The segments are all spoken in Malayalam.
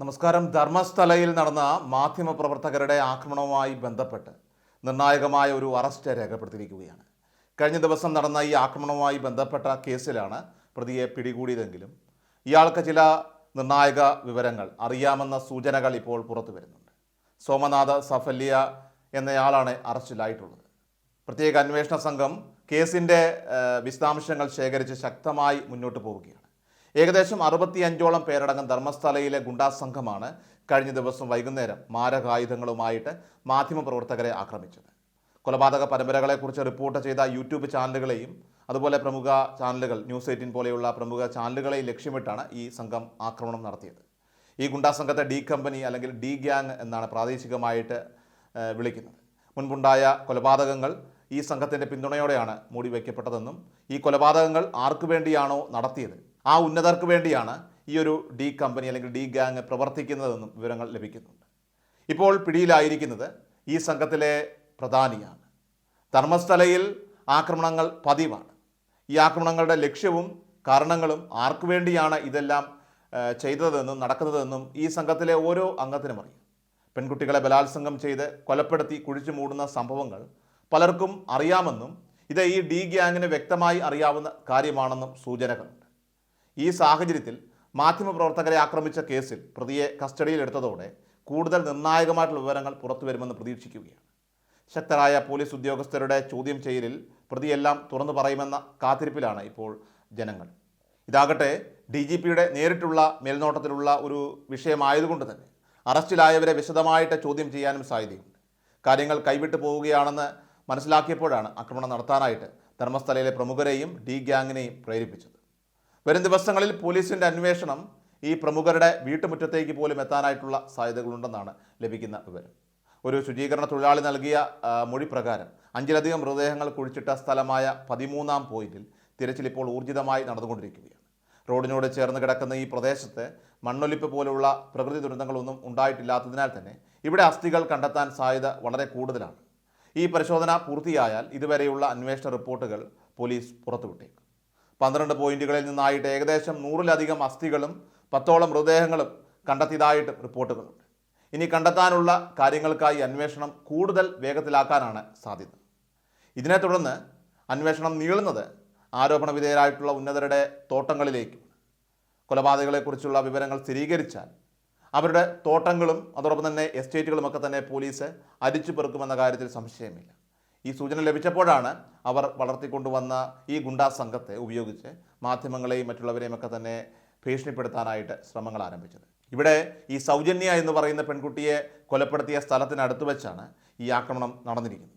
നമസ്കാരം. ധർമ്മസ്ഥലയിൽ നടന്ന മാധ്യമപ്രവർത്തകരുടെ ആക്രമണവുമായി ബന്ധപ്പെട്ട് നിർണായകമായ ഒരു അറസ്റ്റ് രേഖപ്പെടുത്തിയിരിക്കുകയാണ്. കഴിഞ്ഞ ദിവസം നടന്ന ഈ ആക്രമണവുമായി ബന്ധപ്പെട്ട കേസിലാണ് പ്രതിയെ പിടികൂടിയതെങ്കിലും ഇയാൾക്ക് ചില നിർണായക വിവരങ്ങൾ അറിയാമെന്ന സൂചനകൾ ഇപ്പോൾ പുറത്തു വരുന്നുണ്ട്. സോമനാഥ സഫല്യ എന്നയാളാണ് അറസ്റ്റിലായിട്ടുള്ളത്. പ്രത്യേക അന്വേഷണ സംഘം കേസിന്റെ വിശദാംശങ്ങൾ ശേഖരിച്ച് ശക്തമായി മുന്നോട്ട് പോവുകയാണ്. ഏകദേശം അറുപത്തിയഞ്ചോളം പേരടങ്ങും ധർമ്മസ്ഥലയിലെ ഗുണ്ടാ സംഘമാണ് കഴിഞ്ഞ ദിവസം വൈകുന്നേരം മാരകായുധങ്ങളുമായിട്ട് മാധ്യമപ്രവർത്തകരെ ആക്രമിച്ചത്. കൊലപാതക പരമ്പരകളെക്കുറിച്ച് റിപ്പോർട്ട് ചെയ്ത യൂട്യൂബ് ചാനലുകളെയും അതുപോലെ പ്രമുഖ ചാനലുകൾ ന്യൂസ് എയ്റ്റീൻ പോലെയുള്ള പ്രമുഖ ചാനലുകളെയും ലക്ഷ്യമിട്ടാണ് ഈ സംഘം ആക്രമണം നടത്തിയത്. ഈ ഗുണ്ടാ സംഘത്തെ ഡി കമ്പനി അല്ലെങ്കിൽ ഡി ഗ്യാങ് എന്നാണ് പ്രാദേശികമായിട്ട് വിളിക്കുന്നത്. മുൻപുണ്ടായ കൊലപാതകങ്ങൾ ഈ സംഘത്തിന്റെ പിന്തുണയോടെയാണ് മൂടി വയ്ക്കപ്പെട്ടതെന്നും ഈ കൊലപാതകങ്ങൾ ആർക്കു വേണ്ടിയാണോ നടത്തിയത് ആ ഉന്നതർക്ക് വേണ്ടിയാണ് ഈ ഒരു ഡി കമ്പനി അല്ലെങ്കിൽ ഡി ഗാങ് പ്രവർത്തിക്കുന്നതെന്നും വിവരങ്ങൾ ലഭിക്കുന്നുണ്ട്. ഇപ്പോൾ പിടിയിലായിരിക്കുന്നത് ഈ സംഘത്തിലെ പ്രധാനിയാണ്. ധർമ്മസ്ഥലയിൽ ആക്രമണങ്ങൾ പതിവാണ്. ഈ ആക്രമണങ്ങളുടെ ലക്ഷ്യവും കാരണങ്ങളും ആർക്കു വേണ്ടിയാണ് ഇതെല്ലാം ചെയ്തതെന്നും നടക്കുന്നതെന്നും ഈ സംഘത്തിലെ ഓരോ അംഗത്തിനും അറിയാം. പെൺകുട്ടികളെ ബലാത്സംഗം ചെയ്ത് കൊലപ്പെടുത്തി കുഴിച്ചു മൂടുന്ന സംഭവങ്ങൾ പലർക്കും അറിയാമെന്നും ഇത് ഈ ഡി ഗ്യാങ്ങിന് വ്യക്തമായി അറിയാവുന്ന കാര്യമാണെന്നും സൂചനകളുണ്ട്. ഈ സാഹചര്യത്തിൽ മാധ്യമപ്രവർത്തകരെ ആക്രമിച്ച കേസിൽ പ്രതിയെ കസ്റ്റഡിയിലെടുത്തതോടെ കൂടുതൽ നിർണായകമായിട്ടുള്ള വിവരങ്ങൾ പുറത്തു വരുമെന്ന് പ്രതീക്ഷിക്കുകയാണ്. ശക്തരായ പോലീസ് ഉദ്യോഗസ്ഥരുടെ ചോദ്യം ചെയ്യലിൽ പ്രതിയെല്ലാം തുറന്നു പറയുമെന്ന കാത്തിരിപ്പിലാണ് ഇപ്പോൾ ജനങ്ങൾ. ഇതാകട്ടെ ഡി ജി പിയുടെ നേരിട്ടുള്ള മേൽനോട്ടത്തിലുള്ള ഒരു വിഷയമായതുകൊണ്ട് തന്നെ അറസ്റ്റിലായവരെ വിശദമായിട്ട് ചോദ്യം ചെയ്യാനും സാധ്യതയുണ്ട്. കാര്യങ്ങൾ കൈവിട്ടു പോവുകയാണെന്ന് മനസ്സിലാക്കിയപ്പോഴാണ് ആക്രമണം നടത്താനായിട്ട് ധർമ്മസ്ഥലയിലെ പ്രമുഖരെയും ഡി ഗ്യാങ്ങിനെയും പ്രേരിപ്പിച്ചത്. വരും ദിവസങ്ങളിൽ പോലീസിന്റെ അന്വേഷണം ഈ പ്രമുഖരുടെ വീട്ടുമുറ്റത്തേക്ക് പോലും എത്താനായിട്ടുള്ള സാധ്യതകളുണ്ടെന്നാണ് ലഭിക്കുന്ന വിവരം. ഒരു ശുചീകരണ തൊഴിലാളി നൽകിയ മൊഴി പ്രകാരം അഞ്ചിലധികം മൃതദേഹങ്ങൾ കുഴിച്ചിട്ട സ്ഥലമായ പതിമൂന്നാം പോയിന്റിൽ തിരച്ചിൽ ഇപ്പോൾ ഊർജിതമായി നടന്നുകൊണ്ടിരിക്കുകയാണ്. റോഡിനോട് ചേർന്ന് കിടക്കുന്ന ഈ പ്രദേശത്ത് മണ്ണൊലിപ്പ് പോലുള്ള പ്രകൃതി ദുരന്തങ്ങളൊന്നും ഉണ്ടായിട്ടില്ലാത്തതിനാൽ തന്നെ ഇവിടെ അസ്ഥികൾ കണ്ടെത്താൻ സാധ്യത വളരെ കൂടുതലാണ്. ഈ പരിശോധന പൂർത്തിയായാൽ ഇതുവരെയുള്ള അന്വേഷണ റിപ്പോർട്ടുകൾ പോലീസ് പുറത്തുവിട്ടേക്കും. പന്ത്രണ്ട് പോയിന്റുകളിൽ നിന്നായിട്ട് ഏകദേശം നൂറിലധികം അസ്ഥികളും പത്തോളം മൃതദേഹങ്ങളും കണ്ടെത്തിയതായിട്ട് റിപ്പോർട്ടുകളുണ്ട്. ഇനി കണ്ടെത്താനുള്ള കാര്യങ്ങൾക്കായി അന്വേഷണം കൂടുതൽ വേഗത്തിലാക്കാനാണ് സാധ്യത. ഇതിനെ തുടർന്ന് അന്വേഷണം നീളുന്നത് ആരോപണ വിധേയരായിട്ടുള്ള ഉന്നതരുടെ തോട്ടങ്ങളിലേക്കും കൊലപാതകളെക്കുറിച്ചുള്ള വിവരങ്ങൾ സ്ഥിരീകരിച്ചാൽ അവരുടെ തോട്ടങ്ങളും അതോടൊപ്പം തന്നെ എസ്റ്റേറ്റുകളുമൊക്കെ തന്നെ പോലീസ് അരിച്ചു പെറുക്കുമെന്ന കാര്യത്തിൽ സംശയമില്ല. ഈ സൂചന ലഭിച്ചപ്പോഴാണ് അവർ വളർത്തിക്കൊണ്ടുവന്ന ഈ ഗുണ്ടാ സംഘത്തെ ഉപയോഗിച്ച് മാധ്യമങ്ങളെയും മറ്റുള്ളവരെയും ഒക്കെ തന്നെ ഭീഷണിപ്പെടുത്താനായിട്ട് ശ്രമങ്ങൾ ആരംഭിച്ചത്. ഇവിടെ ഈ സൗജന്യ എന്ന് പറയുന്ന പെൺകുട്ടിയെ കൊലപ്പെടുത്തിയ സ്ഥലത്തിനടുത്ത് വെച്ചാണ് ഈ ആക്രമണം നടന്നിരിക്കുന്നത്.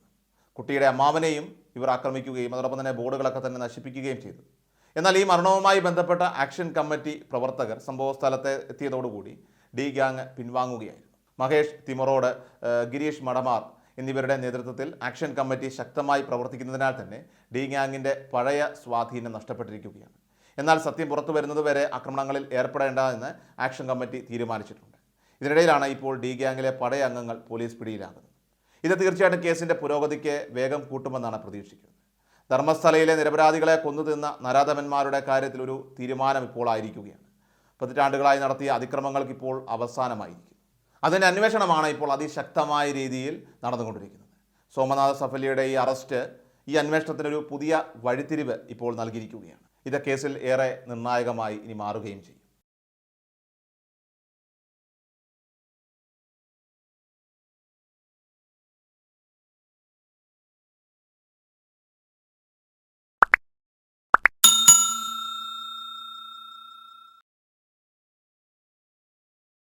കുട്ടിയുടെ അമ്മാവനെയും ഇവർ ആക്രമിക്കുകയും അതോടൊപ്പം തന്നെ ബോർഡുകളൊക്കെ തന്നെ നശിപ്പിക്കുകയും ചെയ്തു. എന്നാൽ ഈ മരണവുമായി ബന്ധപ്പെട്ട ആക്ഷൻ കമ്മിറ്റി പ്രവർത്തകർ സംഭവ സ്ഥലത്തെ എത്തിയതോടുകൂടി ഡി ഗാങ് പിൻവാങ്ങുകയായിരുന്നു. മഹേഷ് തിമറോഡ് ഗിരീഷ് മടമാർ എന്നിവരുടെ നേതൃത്വത്തിൽ ആക്ഷൻ കമ്മിറ്റി ശക്തമായി പ്രവർത്തിക്കുന്നതിനാൽ തന്നെ ഡി പഴയ സ്വാധീനം നഷ്ടപ്പെട്ടിരിക്കുകയാണ്. എന്നാൽ സത്യം പുറത്തു വരുന്നതുവരെ ആക്രമണങ്ങളിൽ ഏർപ്പെടേണ്ട എന്ന് ആക്ഷൻ കമ്മിറ്റി തീരുമാനിച്ചിട്ടുണ്ട്. ഇതിനിടയിലാണ് ഇപ്പോൾ ഡി ഗ്യാങ്ങിലെ പഴയ അംഗങ്ങൾ പോലീസ് പിടിയിലാകുന്നത്. ഇത് തീർച്ചയായിട്ടും കേസിന്റെ പുരോഗതിക്ക് വേഗം കൂട്ടുമെന്നാണ് പ്രതീക്ഷിക്കുന്നത്. ധർമ്മസ്ഥലയിലെ നിരപരാധികളെ കൊന്നു തിന്ന നരാധമന്മാരുടെ കാര്യത്തിൽ ഒരു തീരുമാനം ഇപ്പോൾ ആയിരിക്കുകയാണ്. പതിറ്റാണ്ടുകളായി നടത്തിയ അതിക്രമങ്ങൾക്കിപ്പോൾ അവസാനമായിരിക്കും അതിന്റെ അന്വേഷണമാണ് ഇപ്പോൾ അതിശക്തമായ രീതിയിൽ നടന്നുകൊണ്ടിരിക്കുന്നത്. സോമനാഥ സഫലിയുടെ ഈ അറസ്റ്റ് ഈ അന്വേഷണത്തിനൊരു പുതിയ വഴിത്തിരിവ് ഇപ്പോൾ നൽകിയിരിക്കുകയാണ്. ഇത് കേസിൽ ഏറെ നിർണായകമായി ഇനി മാറുകയും ചെയ്യും.